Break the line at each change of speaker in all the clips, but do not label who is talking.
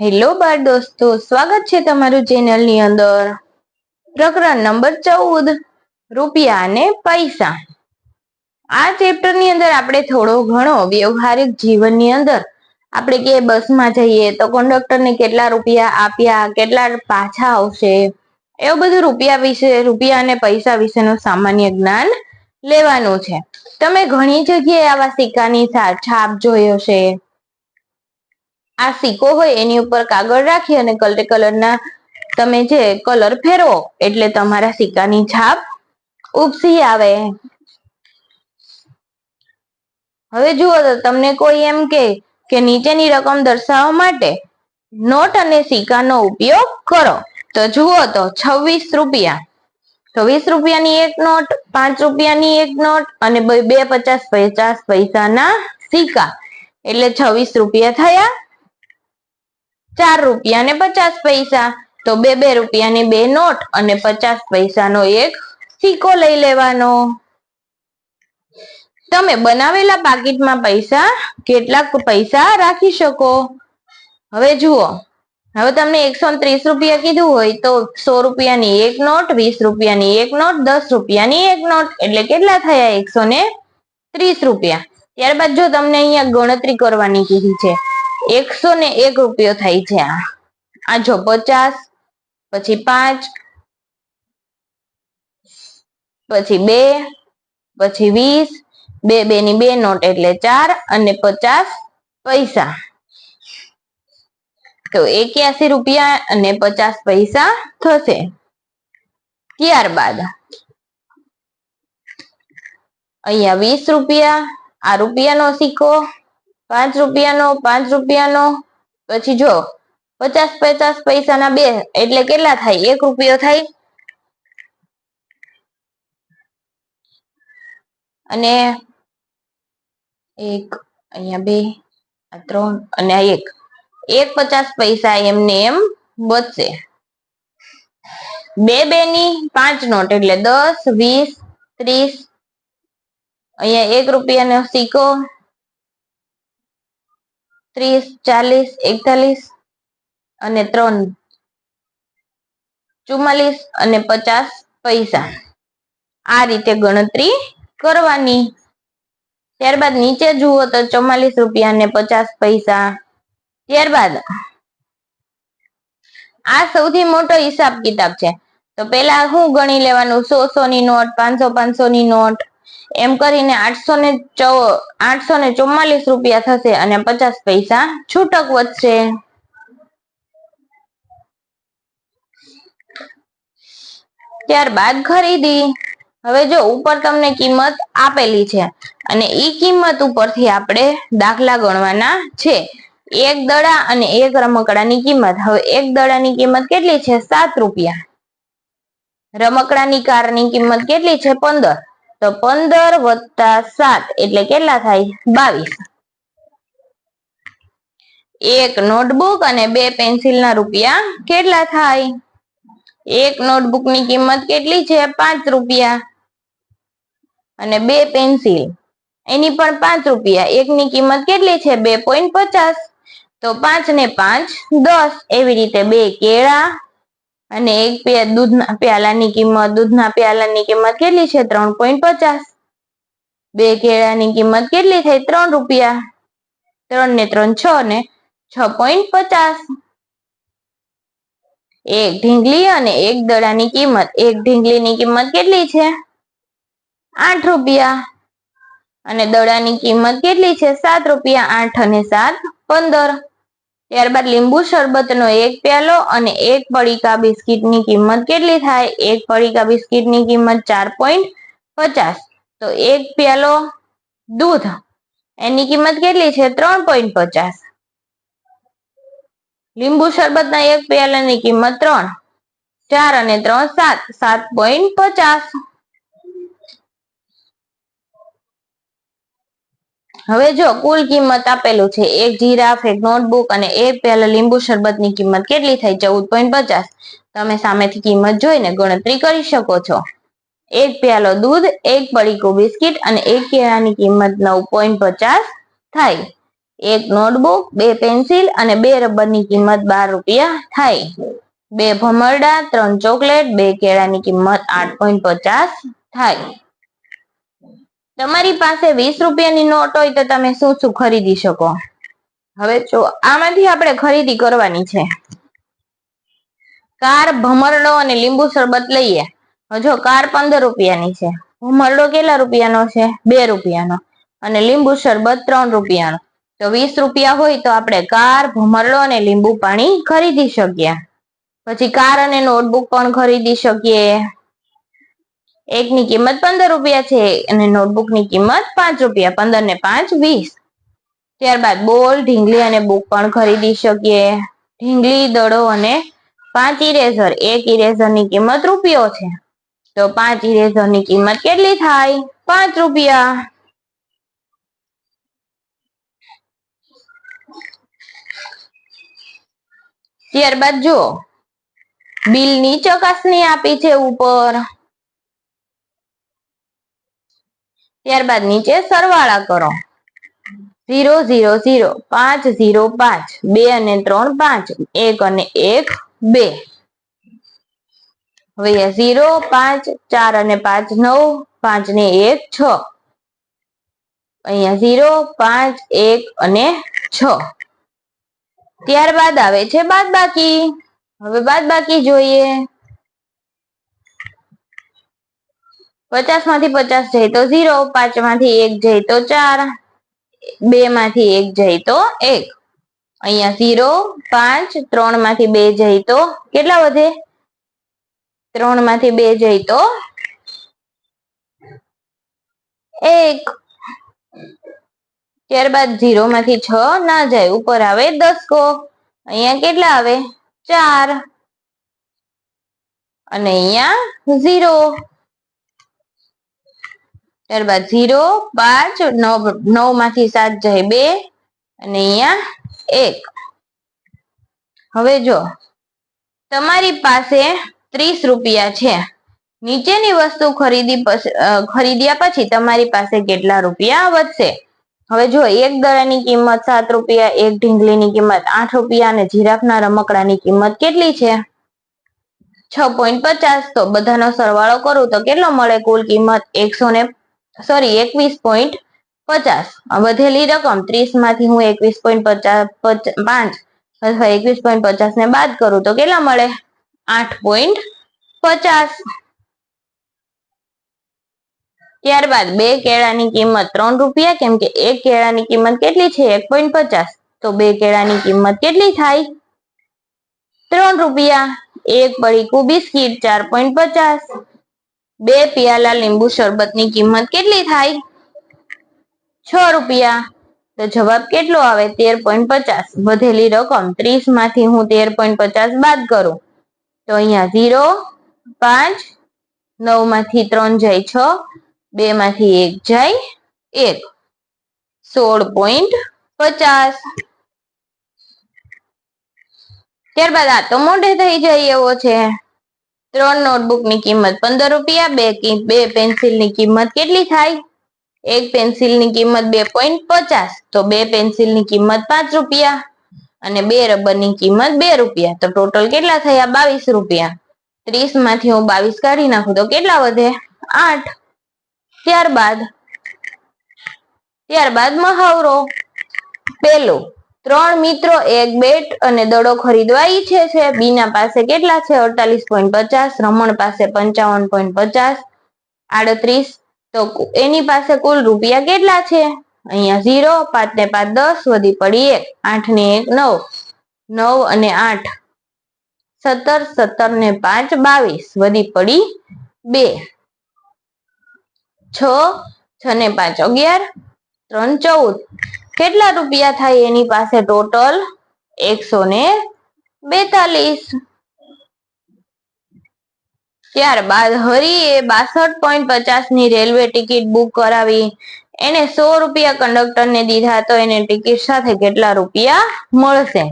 Hello બાળ દોસ્તો. સ્વાગત છે તમારું ચેનલની અંદર. પ્રકરણ નંબર ચૌદ, રૂપિયા અને પૈસા. આ ચેપ્ટરની અંદર આપણે થોડો ઘણો વ્યવહારિક જીવનની અંદર આપણે કે બસમાં જઈએ તો કંડક્ટરને કેટલા રૂપિયા આપ્યા, કેટલા પાછા આવશે, એવું બધું રૂપિયા વિશે, રૂપિયા અને પૈસા વિશેનું સામાન્ય જ્ઞાન લેવાનું છે. તમે ઘણી જગ્યાએ આવા સિક્કાની છાપ જોયો છે આ સિક્કો હોય એની ઉપર કાગળ રાખી અને કલર કલરના તમે જે કલર ફેરવો એટલે તમારા સિક્કાની છાપ ઉપસી આવે. હવે જુઓ તો તમને કોઈ એમ કે નીચેની રકમ દર્શાવવા માટે નોટ અને સિક્કાનો ઉપયોગ કરો. તો જુઓ તો છવ્વીસ રૂપિયા. છવ્વીસ રૂપિયાની એક નોટ, પાંચ રૂપિયાની એક નોટ અને બે પચાસ પચાસ પૈસાના સિક્કા. એટલે છવ્વીસ રૂપિયા થયા. ચાર રૂપિયા ને પચાસ પૈસા. તો બે બે રૂપિયાની બે નોટ અને પચાસ પૈસાનો એક સિક્કો લઈ લેવાનો. તમે બનાવેલા પાકીટમાં પૈસા, કેટલાક પૈસા રાખી શકો. હવે જુઓ, હવે તમને એકસો ત્રીસ રૂપિયા કીધું હોય તો સો રૂપિયાની એક નોટ, વીસ રૂપિયાની એક નોટ, દસ રૂપિયાની એક નોટ, એટલે કેટલા થયા? એકસો ને ત્રીસ રૂપિયા. ત્યારબાદ જો તમને અહીંયા ગણતરી કરવાની કીધી છે એકસો ને એક રૂપિયો થાય છે આ. જો પચાસ, પછી પાંચ, પછી બે, પછી વીસ, બે બે ની બે નોટ એટલે ચાર, અને પચાસ પૈસા. તો એક્યાસી રૂપિયા અને પચાસ પૈસા થશે. ત્યારબાદ અહીંયા વીસ રૂપિયા, આ રૂપિયાનો સિક્કો પાંચ રૂપિયાનો પાંચ રૂપિયાનો, પછી જો પચાસ પચાસ પૈસાના બે, એટલે કેટલા થાય? એક રૂપિયો થાય. અને એક, અહીંયા બે, આ ત્રણ અને આ એક. એક પચાસ પૈસા એમને એમ બચશે. બે બે ની પાંચ નોટ, એટલે દસ, વીસ, ત્રીસ. અહીંયા એક રૂપિયાનો સિક્કો ત્રીસ, ચાલીસ, એકતાલીસ અને ત્રણ. ચુમ્માલીસ અને પચાસ પૈસા. આ રીતે ગણતરી કરવાની. ત્યારબાદ નીચે જુઓ તો ચુમ્માલીસ રૂપિયા અને પચાસ પૈસા. ત્યારબાદ આ સૌથી મોટો હિસાબ કિતાબ છે. તો પેલા શું ગણી લેવાનું? સો સો ની નોટ, પાંચસો પાંચસો ની નોટ એમ કરીને આઠસો ને આઠસો ને ચુમ્માલીસ રૂપિયા થશે અને પચાસ પૈસા છૂટક વધશે. ત્યારબાદ ખરીદી. હવે જો ઉપર તમને કિંમત આપેલી છે અને ઈ કિંમત ઉપરથી આપણે દાખલા ગણવાના છે. એક દડા અને એક રમકડાની કિંમત. હવે એક દડાની કિંમત કેટલી છે? સાત રૂપિયા. રમકડાની કારની કિંમત કેટલી છે? પંદર. તો પંદર વત્તા સાત એટલે કેટલા થાય? બાવીસ. એક નોટબુક અને બે પેન્સિલ ના રૂપિયા કેટલા થાય? એક નોટબુકની કિંમત કેટલી છે? પાંચ રૂપિયા. અને બે પેન્સિલ. એની પણ પાંચ રૂપિયા. એકની કિંમત કેટલી છે? બે પોઈન્ટ પચાસ. તો પાંચ ને પાંચ દસ. એવી રીતે બે કેળા અને એક દૂધના પ્યાલાની કિંમત, દૂધના પ્યાલાની કિંમત કેટલી છે? ત્રણ પોઈન્ટ પચાસ. બે કેળાની કિંમત કેટલી થઈ? ત્રણ રૂપિયા. ત્રણ ને ત્રણ છ ને છ પોઈન્ટ પચાસ. એક ઢીંગલી અને એક દડાની કિંમત. એક ઢીંગલીની કિંમત કેટલી છે? આઠ રૂપિયા. અને દડાની કિંમત કેટલી છે? સાત રૂપિયા આઠ અને સાત પંદર. ત્યારબાદ લીંબુ શરબતનો એક પ્યાલો અને એક પડીકા બિસ્કિટની કિંમત કેટલી થાય? એક પડીકા બિસ્કીટની કિંમત ચાર પોઈન્ટ પચાસ. તો એક પ્યાલો દૂધ, એની કિંમત કેટલી છે? ત્રણ પોઈન્ટ પચાસ. લીંબુ શરબતના એક પ્યાલાની કિંમત ત્રણ, ચાર અને ત્રણ સાત. સાત પોઈન્ટ પચાસ. હવે જો કુલ કિંમત આપેલું છે, એક જીરાફ, એક નોટબુક અને એક પેલા લીંબુ શરબતની કિંમત કેટલી થાય ચૌદ પોઈન્ટ પચાસ. તમે સામેથી કિંમત જોઈને ગણતરી કરી શકો છો. એક પ્યાલો દૂધ, એક પડીકું બિસ્કિટ અને એક કેળાની કિંમત નવ પોઈન્ટ પચાસ થાય. એક નોટબુક, બે પેન્સિલ અને બે રબરની કિંમત બાર રૂપિયા થાય. બે ભમરડા, ત્રણ ચોકલેટ, બે કેળાની કિંમત આઠ પોઈન્ટ પચાસ થાય. તમારી પાસે વીસ રૂપિયાની નોટ હોય તો તમે શું શું ખરીદી શકો? હવે જો આમાંથી આપણે ખરીદી કરવાની છે. કાર, ભમરડો અને લીંબુ શરબત લઈએ. જો કાર પંદર રૂપિયાની છે. ભમરડો કેટલા રૂપિયાનો છે? બે રૂપિયાનો. અને લીંબુ શરબત ત્રણ રૂપિયાનો. તો વીસ રૂપિયા હોય તો આપણે કાર, ભમરડો અને લીંબુ પાણી ખરીદી શકીએ. પછી કાર અને નોટબુક પણ ખરીદી શકીએ. એકની કિંમત પંદર રૂપિયા છે અને નોટબુકની કિંમત પાંચ રૂપિયા, પંદર ને પાંચ, વીસ. ત્યારબાદ બોલ, ઢીંગલી અને બુક પણ ખરીદી શકીએ. ઢીંગલી, દડો અને પાંચ ઇરેઝર. એક ઇરેઝરની કિંમત રૂપિયો છે. તો પાંચ ઇરેઝરની કિંમત કેટલી થાય? પાંચ રૂપિયા. ત્યારબાદ જો બિલની ચકાસણી આપી છે ઉપર. ત્યારબાદ નીચે સરવાળા કરો. ઝીરો ઝીરો ઝીરો, પાંચ ઝીરો, પાંચ, બે અને ત્રણ, પાંચ, એક અને એક, બે. હવે ઝીરો, પાંચ, ચાર અને પાંચ, નવ, પાંચ ને એક, છ. અહીંયા ઝીરો, પાંચ, એક અને છ. ત્યારબાદ આવે છે બાદ બાકી હવે બાદ બાકી જોઈએ. પચાસમાંથી પચાસ જાય તો ઝીરો પાંચમાંથી એક જાય તો ચાર, બે માંથી એક જાય તો એક. અહીંયા ઝીરો પાંચ, ત્રણમાંથી બે જાય તો કેટલા વધે? ત્રણમાંથી બે જાય તો એક. ત્યારબાદ ઝીરો માંથી છ ના જાય, ઉપર આવે દસકો અહીંયા કેટલા આવે? ચાર. અને અહીંયા ઝીરો ત્યારબાદ ઝીરો પાંચ નવ નવમાંથી સાત જાય બે અને અહીંયા એક. હવે જો, તમારી પાસે ત્રીસ રૂપિયા છે. નીચેની વસ્તુ ખરીદી ખરીદ્યા પછી તમારી પાસે કેટલા રૂપિયા વધશે? હવે જો એક દડાની કિંમત સાત રૂપિયા, એક ઢીંગલીની કિંમત આઠ રૂપિયા અને જીરાફના રમકડાની કિંમત કેટલી છે? છ પોઈન્ટ પચાસ. તો બધાનો સરવાળો કરું તો કેટલો મળે? કુલ કિંમત એકસો ને સોરી એકવીસ પોઈન્ટ પચાસ. વધેલી રકમ ત્રીસમાંથી હું એકવીસ પોઈન્ટ પચાસ, પાંચ અથવા એકવીસ પોઈન્ટ પચાસ ને બાદ કરું તો કેટલા મળે? આઠ પોઈન્ટ પચાસ. ત્યારબાદ બે કેળાની કિંમત ત્રણ રૂપિયા, કેમ કે એક કેળાની કિંમત કેટલી છે? એક પોઈન્ટ પચાસ. તો બે કેળાની કિંમત કેટલી થાય? ત્રણ રૂપિયા. એક પડી બિસ્કીટ, ચાર પોઈન્ટ પચાસ. બે પિયાલા લીંબુ શરબતની કિંમત કેટલી થાય? છ રૂપિયા. તો જવાબ કેટલો આવે? તેર પોઈન્ટ પચાસ. વધેલી રકમ ત્રીસમાંથી હું તેર પોઈન્ટ પચાસ બાદ કરું. તો અહીંયા ઝીરો, પાંચ નવમાંથી ત્રણ જાય છ બે માંથી એક જાય એક. સોળ પોઈન્ટ પચાસ. ત્યારબાદ આ તો મોઢે થઈ જાય એવો છે. ત્રણ નોટબુકની કિંમત પંદર રૂપિયા, બે બે પેન્સિલની કિંમત કેટલી થાય? એક પેન્સિલની કિંમત બે પોઈન્ટ પચાસ, તો બે પેન્સિલની કિંમત પાંચ રૂપિયા અને બે રબરની કિંમત બે રૂપિયા, તો ટોટલ કેટલા થયા? બાવીસ રૂપિયા. ત્રીસમાંથી હું બાવીસ કાઢી નાખું, તો કેટલા વધે? આઠ. ત્યારબાદ ત્યારબાદ મહાવરો. પેલું ત્રણ મિત્રો, એક બેટ અને દડો ખરીદવા ઈચ્છે છે. બીના પાસે કેટલા છે? અડતાલીસ પોઈન્ટ પચાસ, રમણ પાસે પંચાવન પોઈન્ટ પચાસ, આડત્રીસ. તો એની પાસે કુલ રૂપિયા કેટલા છે? અહીંયા ઝીરો, પાંચ ને પાંચ દસ, વધી પડી એક, આઠ ને એક નવ નવ અને આઠ. સત્તર સત્તર ને પાંચ, બાવીસ, વધી પડી બે. છ છ ને પાંચ, અગિયાર, ત્રણ, ચૌદ. કેટલા રૂપિયા થાય એની પાસે ટોટલ એકસો ને બેતાલીસ. ત્યારબાદ હરિએ બાસઠ પોઈન્ટ પચાસની રેલવે ટિકિટ બુક કરાવી. એને સો રૂપિયા કંડક્ટર ને દીધા તો એને ટિકિટ સાથે કેટલા રૂપિયા મળશે?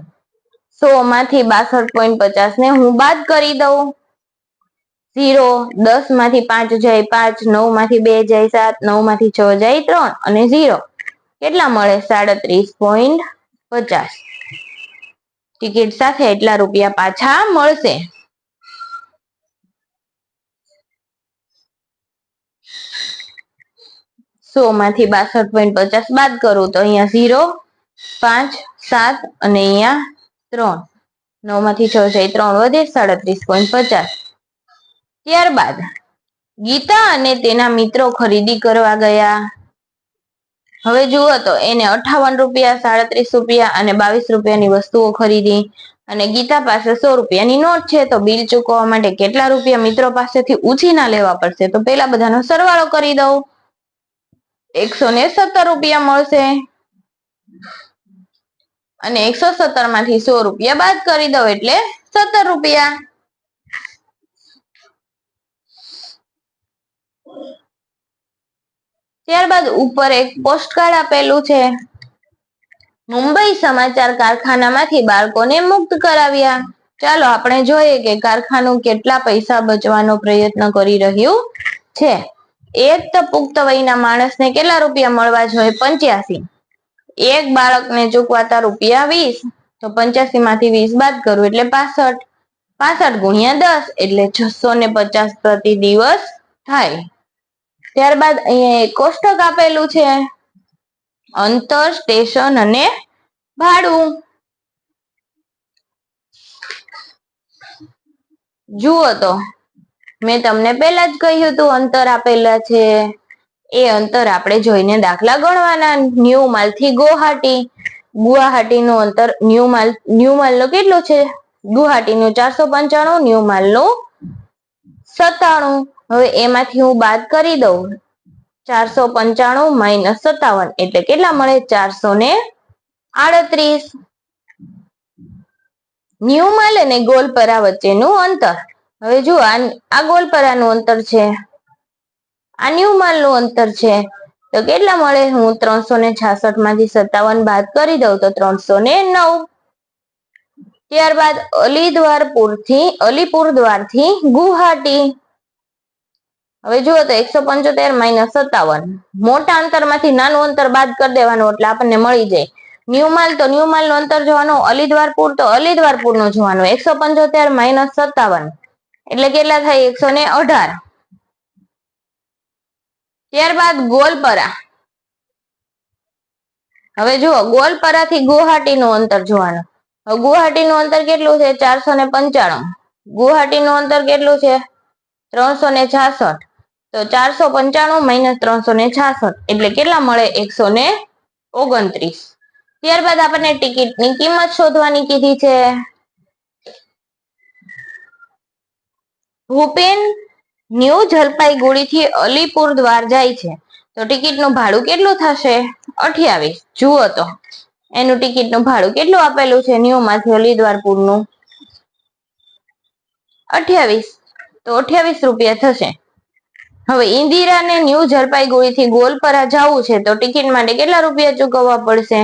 સો માંથી બાસઠ પોઈન્ટ પચાસ ને હું બાદ કરી દઉં. ઝીરો, દસમાંથી પાંચ જાય પાંચ, નવમાંથી બે જાય સાત, નવમાંથી છ જાય ત્રણ અને ઝીરો. કેટલા મળે? સાડત્રીસ પોઈન્ટ પચાસ. ટિકિટ સાથે એટલા રૂપિયા પાછા મળશે. સો માંથી બાસઠ પોઈન્ટ પચાસ બાદ કરું તો અહીંયા ઝીરો પાંચ, સાત અને અહીંયા ત્રણ. નવમાંથી છ છે ત્રણ વધે સાડત્રીસ પોઈન્ટ પચાસ. ત્યારબાદ ગીતા અને તેના મિત્રો ખરીદી કરવા ગયા. હવે જુઓ તો એને અઠાવન રૂપિયા, સાડત્રીસ રૂપિયા અને બાવીસ રૂપિયાની વસ્તુઓ ખરીદી અને ગીતા પાસે સો રૂપિયાની નોટ છે, તો બિલ ચૂકવવા માટે કેટલા રૂપિયા મિત્રો પાસેથી ઉછીના લેવા પડશે? તો પેલા બધાનો સરવાળો કરી દઉં. એકસો ને સત્તર રૂપિયા મળશે અને એકસો સત્તરમાંથી સો રૂપિયા બાદ કરી દઉં, એટલે સત્તર રૂપિયા. ત્યારબાદ ઉપર એક પોસ્ટકાર્ડ આપેલું છે. મુંબઈ સમાચાર કારખાનામાંથી બાળકોને મુક્ત કરાવ્યા. ચાલો આપણે જોઈએ કે કારખાનું કેટલા પૈસા બચવાનો પ્રયત્ન કરી રહ્યું છે. એક તો પુખ્ત વયના માણસને કેટલા રૂપિયા મળવા જોઈએ? પંચ્યાસી. એક બાળકને ચૂકવાતા રૂપિયા વીસ. તો પંચ્યાસી માંથી વીસ બાદ કરું એટલે પાસઠ. પાસઠ ગુણ્યા દસ એટલે છસો ને પચાસ પ્રતિ દિવસ થાય. ત્યારબાદ અહીંયા કોષ્ટક આપેલું છે. અંતર, સ્ટેશન અને ભાડું. જુઓ તો, મેં તમને પહેલા જ કહ્યું હતું અંતર આપેલા છે. એ અંતર આપણે જોઈને દાખલા ગણવાના. ન્યૂ માલથી ગુવાહાટી. ગુવાહાટી નું અંતર ન્યૂ માલ ન્યૂ માલનું કેટલું છે? ગુવાહાટી નું ચારસો પંચાણું, ન્યૂ માલનું સત્તાણું. હવે એમાંથી હું બાદ કરી દઉં. ચારસો પંચાણું માઇનસ સત્તાવન એટલે કેટલા મળે? ચારસો ને આડત્રીસ. ન્યુમાલ અને ગોલપરા વચ્ચેનું અંતર. હવે જુઓ, આ ગોલપરાનું અંતર છે. આ ન્યુમાલનું અંતર છે. તો કેટલા મળે? હું ત્રણસો ને છાસઠમાંથી સત્તાવન બાદ કરી દઉં તો ત્રણસો ને નવ. ત્યારબાદ અલીદ્વારપુરથી અલીપુરથી ગુવાહાટી. હવે જુઓ તો એકસો પંચોતેર માઇનસ સત્તાવન. મોટા અંતરમાંથી નાનું અંતર બાદ કરી દેવાનું એટલે આપણને મળી જાય. ન્યુમાલ તો ન્યુમાલનું અંતર જોવાનું, અલીદ્વારપુર તો અલીદ્વારપુરનું જોવાનું. એકસો પંચોતેર માઇનસ સત્તાવન. એટલે કેટલા થાય? એકસો ને અઢાર. ત્યારબાદ ગોલપરા. હવે જુઓ ગોલપરા થી ગુવાહાટી નું અંતર જોવાનું. ગુવાહાટી નું અંતર કેટલું છે? ચારસો ને પંચાણું. ગુવાહાટી નું અંતર કેટલું છે? ત્રણસો ને છાસઠ. તો ચારસો પંચાણું માઇનસ ત્રણસો ને છાસઠ. એટલે કેટલા મળે? એકસો ને ઓગણત્રીસ. ત્યારબાદ આપણને ટિકિટની કિંમત શોધવાની કીધી છે. ભૂપેન ન્યૂ જલપાઈગુડી થી અલીપુર દ્વાર જાય છે. તો ટિકિટનું ભાડું કેટલું થશે? અઠ્યાવીસ. જુઓ તો. એનું ટિકિટનું ભાડું કેટલું આપેલું છે? ન્યૂ માંથી અલીદ્વારપુરનું. અઠ્યાવીસ. તો અઠ્યાવીસ રૂપિયા થશે. હવે ઇન્દિરાને ન્યૂ જલપાઈગુડી થી ગોલપરા જવું છે, તો ટિકિટ માટે કેટલા રૂપિયા ચૂકવવા પડશે?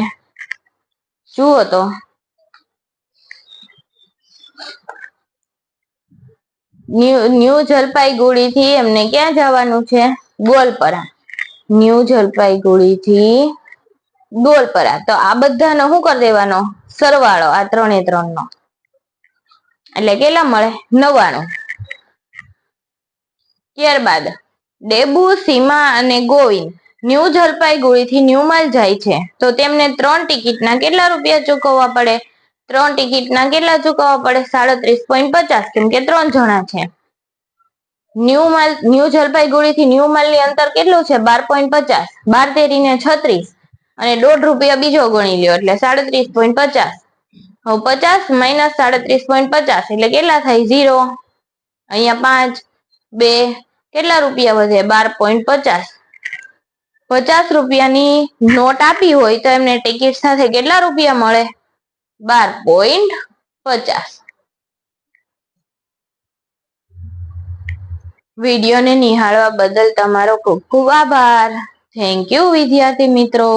જુઓ તો. ન્યૂ જલપાઈગુડી થી એમને ક્યાં જવાનું છે? ગોલપરા ન્યૂ જલપાઈગુડી થી ગોલપરા તો આ બધાનો શું કરી દેવાનો? સરવાળો, આ ત્રણે ત્રણ નો એટલે કેટલા મળે? નવાણું ત્યારબાદ ડેબુ, સીમા અને ગોવિંદ ન્યૂ જલપાઈગુડી થી ન્યુમાલ જાય છે. તો તેમને ત્રણ ટિકિટના કેટલા રૂપિયા ચૂકવવા પડે? ત્રણ ટિકિટના કેટલા ચૂકવવા પડે? સાડત્રીસ પોઈન્ટ પચાસ, કેમ કે ત્રણ જણા છે. ન્યૂ માલ, ન્યૂ જલપાઈગુડી થી ન્યૂ માલની અંતર કેટલું છે? બાર પોઈન્ટ પચાસ, બાર તેરી ને છત્રીસ અને દોઢ રૂપિયા બીજો ગણી લ્યો, એટલે સાડત્રીસ પોઈન્ટ પચાસ. હવે પચાસ માઇનસ સાડત્રીસ પોઈન્ટ પચાસ, એટલે કેટલા થાય? ઝીરો. અહીંયા પાંચ, બે કેટલા રૂપિયા વધે? બાર પોઈન્ટ પચાસ. પચાસ રૂપિયાની નોટ આપી હોય તો એમને ટિકિટ સાથે કેટલા રૂપિયા મળે? બાર પોઈન્ટ પચાસ. વિડીયોને નિહાળવા બદલ તમારો ખૂબ ખૂબ આભાર. થેન્ક યુ વિદ્યાર્થી મિત્રો.